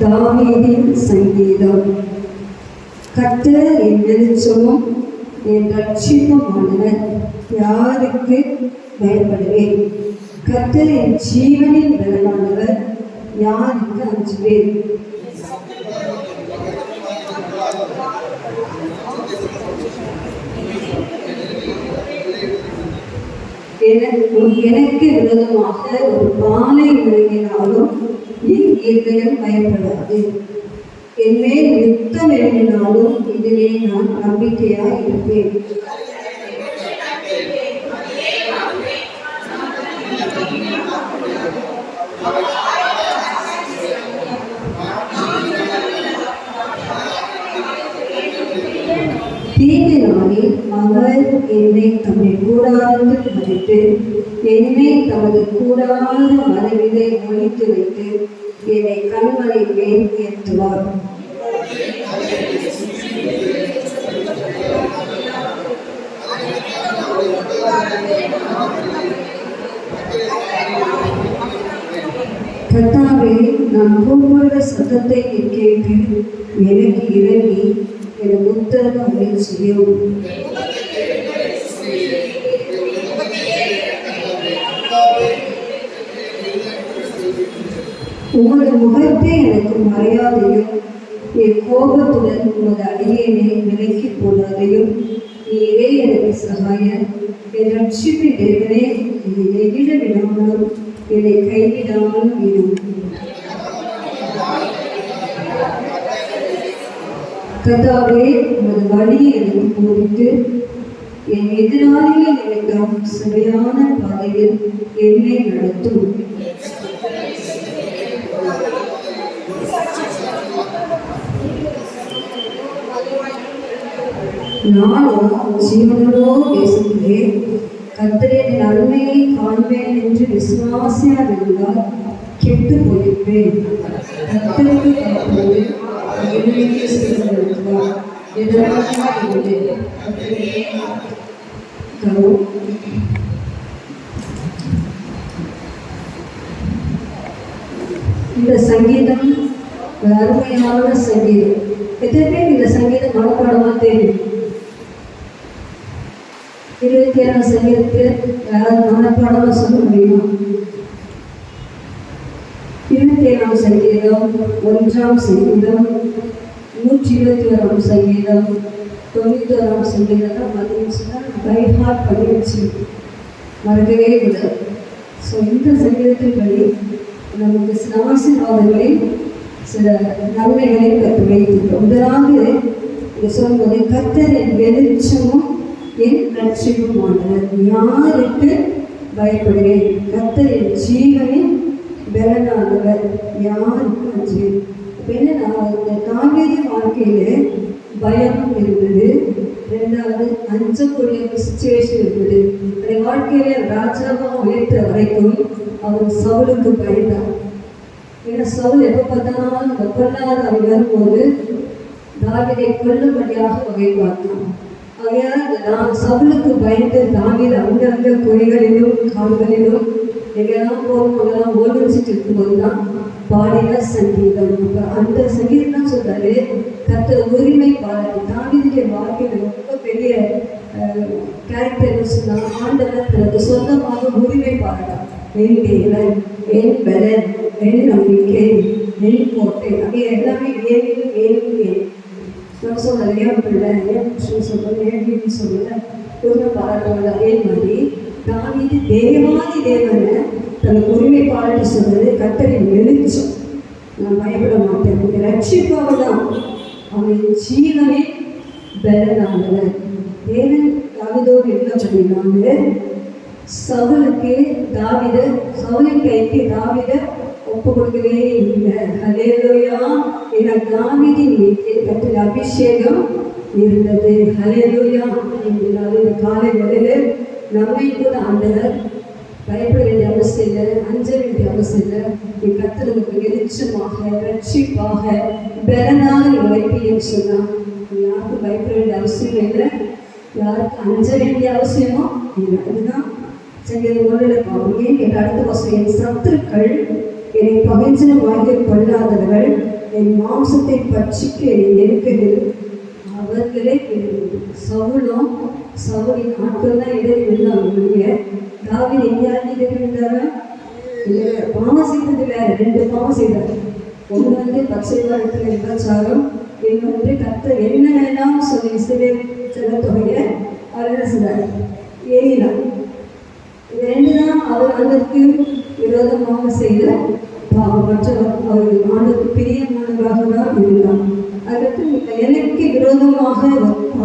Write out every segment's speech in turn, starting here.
தாவீதின் சங்கீதம். கர்த்தர் என் வெளிச்சமும் என் ரட்சிப்புமானவர் யாருக்கு பயப்படுவேன்? கர்த்தர் என் ஜீவனின் பலமானவர் யாருக்கு அஞ்சுவேன். எனக்கு எனக்கு விரோதமாக ஒரு பாலை விளங்கினாலும் என் இதயம் பயப்படாது என் யுத்தம் எழுதினாலும் இதிலே நான் நம்பிக்கையாய் இருப்பேன். தீங்கு நாளில் அவர் என்னை தம்மை கூடாது மதித்து என்னை தமது கூடாத மறைவிலே ஒழித்து வைத்து என்னை கண்மலை மேல் ஏற்றுவார். கத்தாவே நான் கூப்பிடுற சத்தத்தை நீ கேட்டு எனக்கு இறங்கி எனக்கு உத்தரவு அருள் உமது முகத்தை எனக்கு மறையாதையும் என் கோபத்துடன் உமது அடியேனை விலக்கி போடாதையும் நீரே எனக்கு சகாயர் என் ரட்சிப்பு தேவனே என்னை நெகிழ விடாமலும் என்னை கைவிடாமலும் இருக்கும் கதாவே உமது வழியை எனக்கு போதித்து என் எதிராளிகள் எனக்கு சரியான பாதையில் என்னை நடத்தும். நானும் ஜீவனோடு பேசுகிறேன். கத்திரியின் நன்மையை காண்பேன் என்று விசுவாசியாக இருந்தால் கெட்டு போயிருப்பேன். கர்த்தருக்கு பயப்படு என்னையே செய்திருக்கிறார் எதிராக இருந்தேன் இந்த சங்கீதம் அருமையான சங்கீதம். எத்தனை பேர் இந்த சங்கீதம் மனப்பாடமா தெரியும் இருபத்தி ஏழாம் சங்கீதத்தை யாராவது மனப்பாடமாக சொல்ல முடியுமா? இருபத்தி ஏழாம் சங்கீதம் ஒன்றாம் சங்கீதம் நூற்றி இருபத்தி ஓராம் சங்கீதம் தொண்ணூத்தி ஓராம் சங்கீதம் பதினஞ்சுனா பை ஹார்ட் மறக்கவே கூடாது ஸோ இந்த சங்கீதத்தின்படி நமக்கு சில சில நன்மைகளை கற்று வைத்திருக்கிறோம் முதலாவது இங்கே சொல்வது கத்தரின் வெளிச்சமும் என் லட்சியமுமானவர் யாருக்கு பயப்படுவேன்? கர்த்தர் என் ஜீவனின் பலனானவர் யாருக்கு அஞ்சுவேன் இப்போ என்னன்னா இந்த காவேரி வாழ்க்கையில பயம் இருந்தது. ரெண்டாவது அஞ்சக்கூடிய ஒரு சுச்சுவேஷன் இருந்தது. அந்த வாழ்க்கையில ராஜாவாக உயர்த்த வரைக்கும் அவர் சவுலுக்கு பயந்தார். ஏன்னா சவுல் எப்போ பார்த்தாலும் அந்த பொல்லாத அவர் வரும்போது தாவிதை கொல்லும்படியாக வகை பார்த்தான். ஆகையால் நான் சவுலுக்கு பயந்து தாவித அங்கங்க குறைகளிலும் கால்களிலும் எங்கெல்லாம் போகும் அங்கெல்லாம் ஓடிச்சிட்டு இருக்கும்போது தான் பாடின சங்கீதம். அந்த சங்கீதம் தான் சொல்றாரு கத்த உரிமை பாடல் தாவிதுடைய வாழ்க்கையில் ரொம்ப பெரிய கேரக்டர் சொன்னால் ஆண்டவர் தனது சொந்தமாக உரிமை பாடலாம் என் தேவன் என் பலன் என் நம்பிக்கை என் கோட்டை அப்படியே எல்லாமே ஏன் ஏன் ஏன்? நம்ம சொல்றது ஏன் பிள்ளை ஏன் புருஷன் சொல்றது ஏன் வீட்டு சொல்லல பாராட்டுவது அதே மாதிரி தாவீது தேவாதி தேவனை தனக்கு உரிமை பாராட்டி சொன்னது கத்தரின் வெளிச்சம் நான் பயப்பட மாட்டேன். இந்த ரட்சிப்பாக தான் அவன் ஜீவனை பலனானவர் தேவன் தாவிதோடு என்ன பண்ணினாங்க? சவுலுக்கு தாவித சவுலின் கைக்கு தாவித ஒப்பு கொடுக்கவே இல்லை. ஹலேலோயா என தாவிதின் அபிஷேகம் இருந்தது. ஹலேலோயா என்கிறார் இந்த காலை வேளையில் நம்மை கூட ஆண்டவர் பயப்பட வேண்டிய அவசியம் இல்லை அஞ்ச வேண்டிய அவசியம் இல்லை. நீ கத்தருக்கு வெளிச்சமாக ரட்சிப்பாக பலனாக நீ வைப்பீங்கன்னு சொன்னால் யாருக்கும் பயப்பட வேண்டிய அவசியம் இல்லை. யாருக்கும் அஞ்ச வேண்டிய அவசியமோ இல்லை. அதுதான் சங்கீதம் ஒன்றில் பாருங்க ஏன் என் அடுத்த வசம் என் சத்துருக்கள் என்னை பகைஞ்சனமாகிய கொள்ளாதவர்கள் என் மாம்சத்தை பட்சிக்க என்னை நெருக்குது அவர்களே கேள்வி சவுளும் சவுளின் ஆட்கள் தான் இடையே இருந்தாங்க தாவின் எங்கேயாவது இடையே இருந்தாரா இல்லை பாவம் செய்தது ரெண்டு பாவம் செய்தார். ஒன்று வந்து பச்சை மரத்தில் விபச்சாரம் இன்னொன்று கத்த என்ன வேணாம் சொல்லி சிறு செலத்தொகையை அவர் செய்தார் ஏறினார். இது ரெண்டு தான் அவர் அதற்கு விரோதமாக செய்த மற்றவர் அவர் ஆண்டுக்கு பிரியமானவராக தான் இருந்தார் அதற்கு எனக்கு விரோதமாக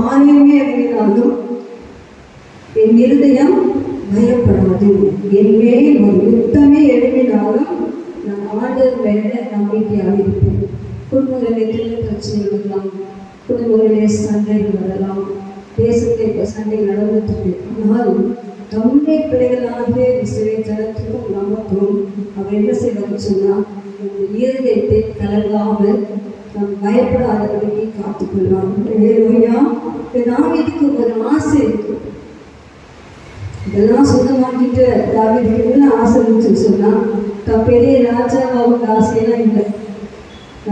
ஆலயமே அறிவினாலும் என் இருதயம் பயப்படாது. என் மேல் ஒரு யுத்தமே எழுப்பினாலும் நான் ஆண்டவர் மேல நம்பிக்கையாக இருப்பேன் குடும்பங்களில் எத்தனை பிரச்சனைகள் வரலாம். குடும்பங்களிலே சண்டைகள் வரலாம். தேசத்தில் இப்போ சண்டை நடந்துட்டு ஆனால் ஆனாலும் தம்முடைய பிள்ளைகளாகவே இசைவை ஜனத்துக்கும் நமக்கும் அவர் என்ன செய்வார் சொன்னால் இந்த இருதயத்தை கலங்காமல் நாம் பயப்படாதபடிக்கு காத்துக்கொள்ளலாம் ஏலோயா நாம் இதுக்கு ஒரு ஆசை? இருக்கு இதெல்லாம் சொந்தமாக்கிட்டு தாவிதுக்கு என்ன ஆசை இருந்துச்சுன்னு சொன்னால் தான் பெரிய ராஜாவாக ஆசையெல்லாம் இல்லை.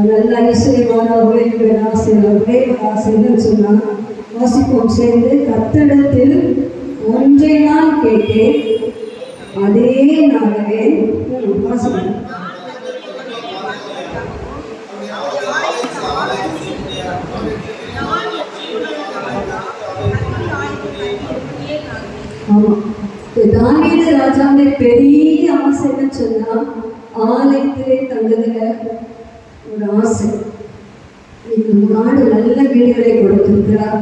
நல்லா இசைவானவர்களே ஐஸ்வர்யமான ஆசை ஒரே ஆசைன்னு சொன்னால் வாசிப்போம் சேர்ந்து கத்தடத்தில் ஒன்றை நான் கேட்டேன். அதே நாளவே தானியது ராஜாவுடைய பெரிய ஆசை என்ன சொன்னா ஆலயத்திலே தங்குகிற ஒரு ஆசை. இந்த நாடு நல்ல வீடுகளை கொடுத்திருக்கிறார்.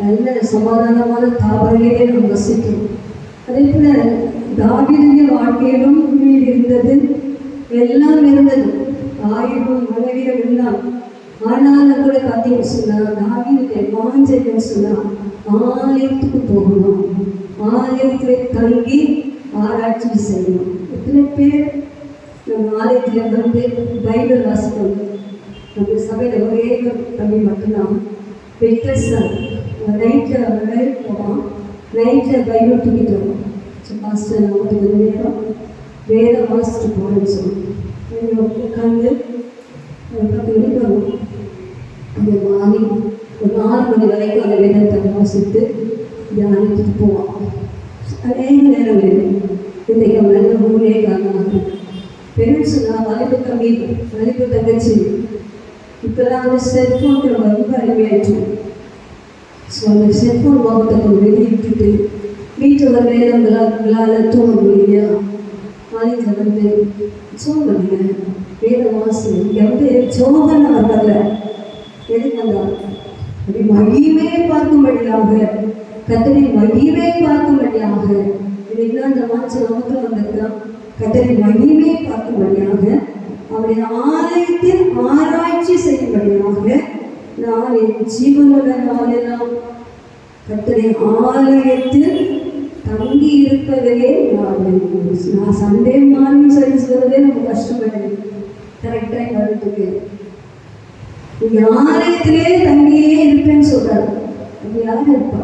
நல்ல சமாதானமான தாவரங்களே நாம் வசிக்கிறோம். அதே போல தாவீதுடைய வாழ்க்கையிலும் உண்மையில் இருந்தது. எல்லாம் இருந்தது. ஆயிரம் மனைவிகள் எல்லாம். ஆனாலும் கூட பார்த்தீங்கன்னு சொன்னா தாவீதுடைய வாஞ்சைன்னு சொன்னா ஆலயத்துக்கு போகணும். ஆலயத்திலே தங்கி ஆராய்ச்சி செய்யணும். எத்தனை பேர்? நம்ம ஆலயத்தில் வந்து பைபிள் வாசிக்கணும். நைட்டில் பைபிள் தூக்கிட்டு வருவோம் பாஸ்டர் நான் வந்து கொஞ்ச நேரம் வேத வாசிட்டு போகிறேன்னு சொல்லுவோம் உட்காந்து பத்து மணிக்கு வருவோம் அந்த மாறி ஒரு நாலு மணி வரைக்கும் அந்த வேதத்தை வாசித்து தியானிச்சுட்டு போவோம். அதே நேரம் வேணும் இன்றைக்கு அவன் நல்ல ஊரே காரணமாக. பெரும் சொன்னால் வலிப்பு கம்மி வலிப்பு தங்கச்சி இப்போல்லாம் வந்து செல்ஃபோனுக்கு நம்ம ரொம்ப அடிமையாயிட்டோம் ஸோ அந்த செல்ஃபோன் மோகத்தை கொஞ்சம் வெளியே வீட்டோட வீட்டில் வர தூங்க முடியலையா காலேஜில் வந்து சோம்புங்க வேத வாசி இங்கே வந்து சோகன்னு வரல எதுக்கு அப்படி மகிமே பார்க்கும்படியாக கத்தனை மகிமே பார்க்கும்படியாக இன்னைக்கு அந்த மாச்சு நமக்கு வந்திருக்கிறான் கத்தனை மகிமே பார்க்கும்படியாக அவருடைய ஆலயத்தில் ஆராய்ச்சி செய்யும்படியாக நான் என் ஜீவனுடன் ஆலயம் கத்தனை ஆலயத்தில் தங்கி இருப்பதையே நான் நான் சண்டே மார்னிங் சர்வீஸ் வரதே நம்ம கஷ்டப்படுது கரெக்டாக வரதுக்கு நீங்க ஆலயத்திலே தங்கியே இருப்பேன்னு சொல்றாரு. அப்படி யாரும் இருப்பா?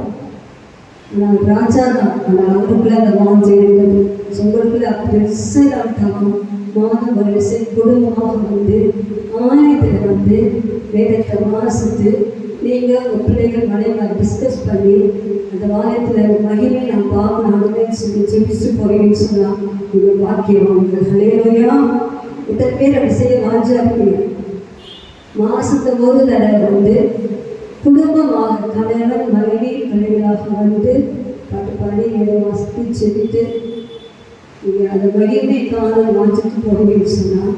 நான் ராஜா தான். ஆனால் அவருக்குள்ள அந்த வாஞ்சை இருந்தது உங்களுக்குள்ள பெருசாக இருக்காகும் மாதம் வரிசை குடும்பமாக வந்து ஆலயத்தில் வந்து வேதத்தை வாசித்து நீங்கள் உங்கள் பிள்ளைகள் மனைவி டிஸ்கஸ் பண்ணி அந்த வாரத்தில் மகிமை நான் பார்க்கணும் அதுவே சொல்லி ஜெபிச்சு போகிறேன்னு சொன்னால் உங்கள் பாக்கியம் உங்கள் ஹலேலோயா இத்தனை பேர் அப்படி செய்ய வாஞ்சா இருக்கீங்க மாசத்துக்கு ஒரு தடவை வந்து குடும்பமாக கணவன் மனைவி பிள்ளைகளாக வந்து பாட்டு பாடி ஏழு மாசத்துக்கு செஞ்சுட்டு நீங்கள் அந்த மகிமை வாஞ்சிட்டு போகிறீங்கன்னு சொன்னால்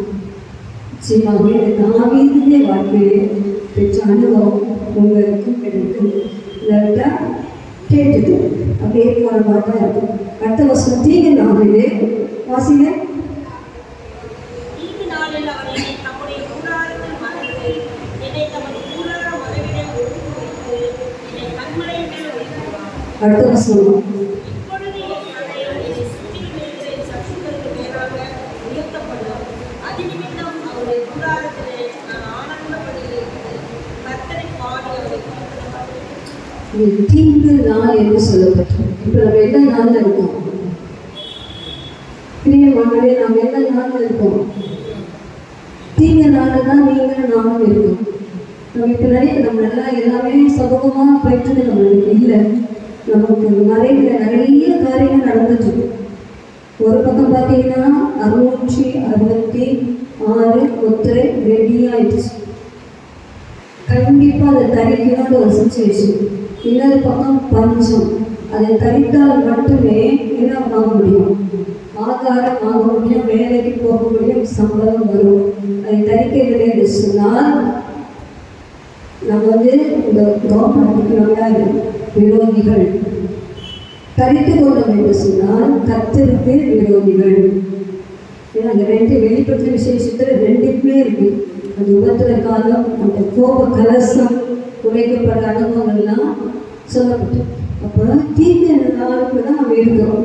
நிச்சயமாக இந்த தாவீதுடைய வாழ்க்கையிலே பெற்ற அனுபவம் உங்களுக்கும் கிடைக்கும். இதை கேட்டுட்டு அப்படியே மாதிரி தான் இருக்கும். அடுத்த வருஷம் தீங்க நாளிலே வாசிங்க. தீங்கு நாளில் அவர் என்னை தம்முடைய கூடாரத்தில் மறைத்து, என்னை தமது கூடார மறைவிலே ஒளித்து வைத்து, என்னை கன்மலையின் மேல் வைத்துள்ளார். அடுத்த வருஷம் இப்பொழுது என் தலை என்னை சுற்றிலும் இருக்கிற என் சத்துருக்களுக்கு மேலாக உயர்த்தப்படும். அதிநிமித்தம் அவருடைய கூடாரத்திலே நான் ஆனந்தப்படுகிறது. கர்த்தரை பாடி அவரை துதிக்கிறேன். இது தீங்கு நாள் என்று சொல்லப்பட்டது இப்போ நம்ம என்ன நாளில் இருக்கோம் பிரியமானவர்களே நாம் எந்த நாளில் இருக்கோம் தீங்கு நாளில் தான் நீங்கள் இருக்கும். நம்ம இப்போ நிறைய நம்ம நல்லா எல்லாமே சுபகமாக போயிட்டு நம்மளுக்கு இல்லை. நமக்கு நிறைய நிறைய காரியங்கள் நடந்துட்டு ஒரு பக்கம் பார்த்தீங்கன்னா அறுநூற்றி அறுபத்தி ஆறு ஒத்தரை ரெடி ஆயிடுச்சு கண்டிப்பாக அதை தரிக்கணும்னு ஒரு சுச்சுவேஷன் இன்னொரு பக்கம் பஞ்சம். அதை தரித்தால் மட்டுமே என்ன வாங்க முடியும். ஆதாரம் வாங்க முடியும் வேலைக்கு போக முடியும் சம்பளம் வரும். அதை தரிக்கவில்லை என்று சொன்னால் நம்ம வந்து இந்த கவர்மெண்ட் விரோதிகள். தரித்து கொண்டோம் என்று சொன்னால் கத்தருக்கு விரோதிகள். ஏன்னா அந்த ரெண்டு வெளிப்பட்ட விசேஷத்தில் ரெண்டுக்குமே இருக்கு. அந்த உபத்திர காலம் அந்த கோப கலசம் குறைக்கப்பட்ட அனுபவங்கள்லாம் சொல்லப்பட்டு அப்போதான் தீங்கு நாளுக்கு தான் நம்ம இருக்கிறோம்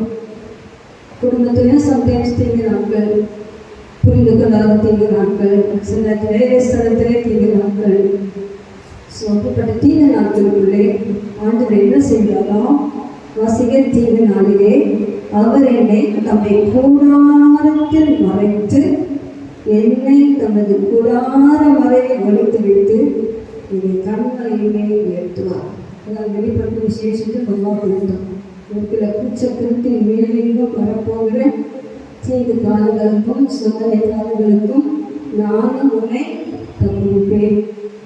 குடும்பத்துலேயும் சம்டைம்ஸ் தீங்கு நாட்கள் புரிந்து கொள்ளாத தீங்கு நாட்கள் சில வேலை ஸ்தலத்திலே தீங்கு நாட்கள் ஸோ அப்படிப்பட்ட தீங்கு நாட்களுக்குள்ளே ஆண்டவர் என்ன செய்கிறாரோ வசிகர் தீங்கு நாளிலே அவர் என்னை தம்மை கூடாரத்தில் மறைத்து என்னை தமது கூடார மறையை ஒழித்து வைத்து என்னை கண்களிலே உயர்த்துவார். அதாவது வெளிப்பட்டு விசேஷத்தை ரொம்ப கொடுத்தோம் இருக்கிற குச்சத்திற்கு மேலெங்கும் வரப்போகிற தீங்கு காலங்களுக்கும் சோதனை காலங்களுக்கும் நானும் உன்னை தப்புவிப்பேன்.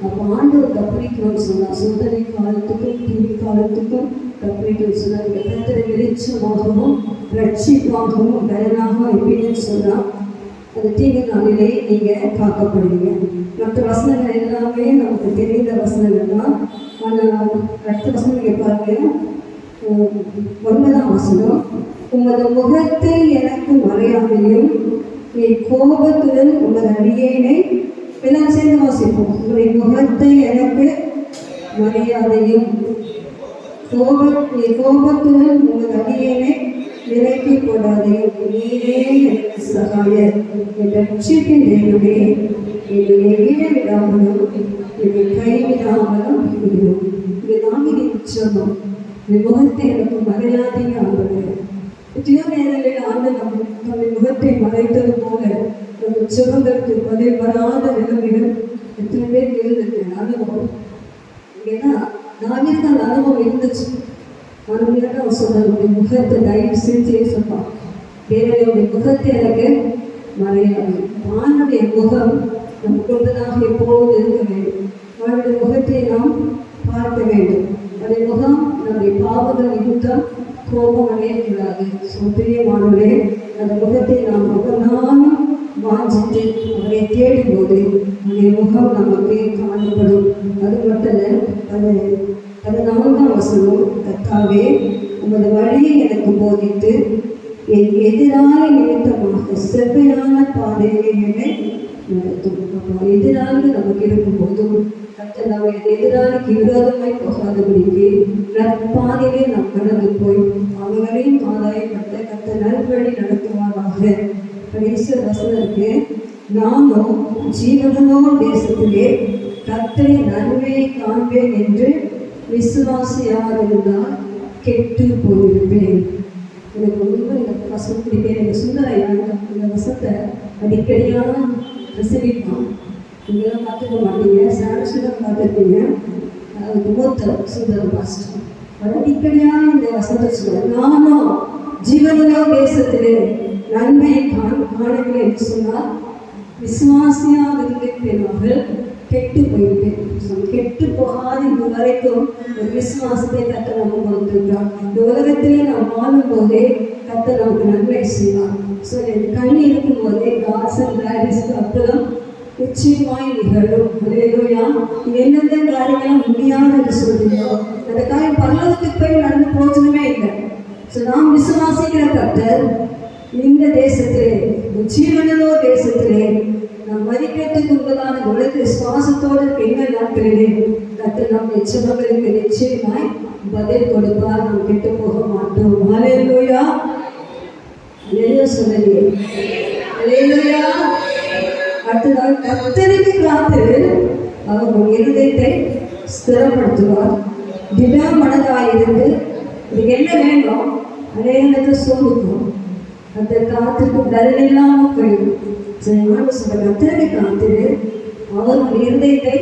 அப்போ ஆண்டவர் தப்புவிக்கணும்னு சொன்னார். சோதனை காலத்துக்கும் தீங்கு காலத்துக்கும் தப்புவிக்கணும்னு சொன்னார். இந்த கத்திர வெளிச்சமாகவும் ரட்சிப்பாகவும் பயனாகவும் எப்படின்னு சொன்னால் அந்த தீங்கு நாளிலே நீங்கள் காக்கப்படுவீங்க. மற்ற வசனங்கள் எல்லாமே நமக்கு தெரிந்த வசனங்கள் தான். அடுத்த வசனம் நீங்கள் பாருங்க உம், ஒன்பதாம் வசனம் உமது முகத்தை எனக்கு மறையாமையும் நீ கோபத்துடன் உமது அடியேனை எல்லாம் சேர்ந்து வாசிப்போம். உங்களுடைய முகத்தை எனக்கு மரியாதையும் கோப நீ கோபத்துடன் உமது அடியேனை விலக்கிக் கொள்ளாதே நீரே எனக்கு சகாயர் என் ரட்சிப்பின் தேவனே என்னை எகிர விடாமலும் என்னை கைவிடாமலும் இரும் இது தாமிரி சொன்னோம் முகத்தை எனக்கு மறையாதீங்க ஆண்டவர். எத்தனையோ நேரங்களில் ஆண்டு நம் நம்முடைய முகத்தை மறைத்தது போல நம்ம சுகங்களுக்கு பதில் வராத நிலைமைகள் எத்தனை பேர் இருந்தது அனுபவம். ஏன்னா நாவிற்கு அந்த அனுபவம் இருந்துச்சு. மறுபடியும் அவர் சொன்னார் உடைய முகத்தை தயவு செஞ்சே சொன்னான் தேவனுடைய முகத்தை எனக்கு மறையாது. மானுடைய முகம் நம் கொண்டதாக எப்போது இருக்க வேண்டும். அவருடைய முகத்தை நாம் பார்க்க வேண்டும். அதே முகம் நம்முடைய பாவங்கள் நிமித்தம் கோபம் அடையக்கூடாது. சுத்திரியமானவரே அந்த முகத்தை நாம் முகநாளும் வாஞ்சிட்டு அவரை தேடும்போது அந்த முகம் நமக்கு காணப்படும். அது மட்டும் அது பதினான்காம் வசனம் கத்தாவே உமது வழியை எனக்கு போதித்து என் எதிரான நிமித்தமாக செவ்வையான பாதையிலே என்னை நடத்தும். அப்போ எதிராக நமக்கு இருக்கும்போதும் கத்த நம்ம எதிராளிக்கு விரோதமாய் போகாதபடிக்கு நற்பாதையிலே நாம் கடந்து போய் அவர்களையும் ஆதாயப்பட்ட கத்த நல்வழி நடத்துவாராக. கடைசி வசனம் இருக்கு நானும் ஜீவனோ தேசத்திலே கத்தரை நன்மையை காண்பேன் என்று விசுவாசியாக இருந்தால் கெட்டு போயிருப்பேன் எனக்கு ரொம்ப இந்த வசம் பிடிக்கும் எனக்கு சுந்தரையா இந்த வசத்தை அடிக்கடியாக ரசிப்பான் நீங்களாம் பார்த்துக்க மாட்டீங்க. சாம்சங்கம் பார்த்துருப்பீங்க. அது மூத்த சுந்தர பாஸ்டர். அவர் அடிக்கடியாக இந்த வசத்தை சொல்லுவார் நானும் ஜீவனோ தேசத்திலே நன்மை காண காணவில்லை என்று சொன்னால் விசுவாசியாக இருந்திருப்பேனாக கெட்டு போயிட்டு கெட்டு போகாத இது வரைக்கும் ஒரு விசுவாசத்தை கத்த நம்ம கொடுத்துருக்கிறோம். இந்த உலகத்திலே நாம் வாழும் போதே கத்த நமக்கு நன்மை செய்வார். ஸோ என் கண் இருக்கும் போதே காசன் கிளாரிஸ்க்கு அற்புதம் நிச்சயமாய் நிகழும். அல்லேலூயா இது காரியங்களும் முடியாது என்று சொல்றீங்களோ அந்த காரியம் பல்லவத்துக்கு போய் நடந்து போச்சதுமே இல்லை. ஸோ நாம் விசுவாசிக்கிற கத்தர் இந்த தேசத்திலே ஜீவனோ தேசத்திலே நாம் மதிக்கிறதுக்கு உண்மையான உலக சுவாசத்தோடு பெண்கள் நாட்களிலே கத்தர் நம் எச்சமங்களுக்கு நிச்சயமாய் பதில் கொடுப்பார். நாம் கெட்டு போக மாட்டோம். ஹalleluya. ஹalleluya சொல்லலையே. ஹalleluya. அடுத்ததாக கத்தனைக்கு காத்து அவர் உன் இருதயத்தை ஸ்திரப்படுத்துவார். திட மனதாயிருந்து இதுக்கு என்ன வேணும்? அநேகத்தை சோதிக்கும் அந்த காத்துக்கு பலன் இல்லாமல் போயிடும் சரி ஆண்டு சொல்ற கத்தரை இருதயத்தை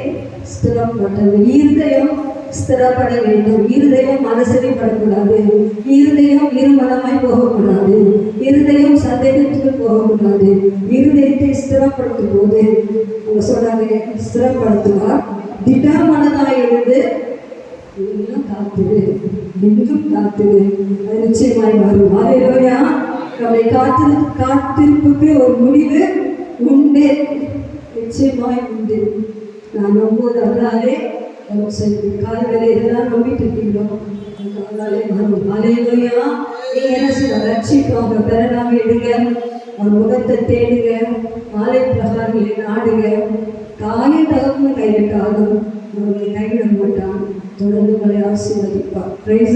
ஸ்திரப்பட்டது இருதயம் ஸ்திரப்பட வேண்டும். இருதயம் மனசரிப்படக்கூடாது இருதயம் இருமனமாய் போகக்கூடாது. இருதயம் சந்தேகத்துக்கு போகக்கூடாது. இருதயத்தை ஸ்திரப்படுத்தும் போது அவங்க சொன்னாங்க ஸ்திரப்படுத்துவார். திடமனதாய் இருந்து இன்னும் காத்துரு. காத்துது காத்துரு. அது நிச்சயமாய் வரும் ஆலையா நம்மை காத்து காத்திருப்புக்கு ஒரு முடிவு உண்டு. நிச்சயமாய் உண்டு. நான் நம்புவது அதனாலே கால்களை இதெல்லாம் நம்பிட்டு இருக்கிறோம் அதனாலே வரும் ஆலையா நீங்க என்ன செய்யணும் அவங்க பெறலாம் எடுங்க. அவர் முகத்தை தேடுங்க. ஆலை பிரகாரங்களை நாடுங்க. காய தகவல் கையிட்டாலும் அவர்களை கைவிட மாட்டான். தொடர்ந்து உங்களை ஆசீர்வதிப்பார். பிரைஸ்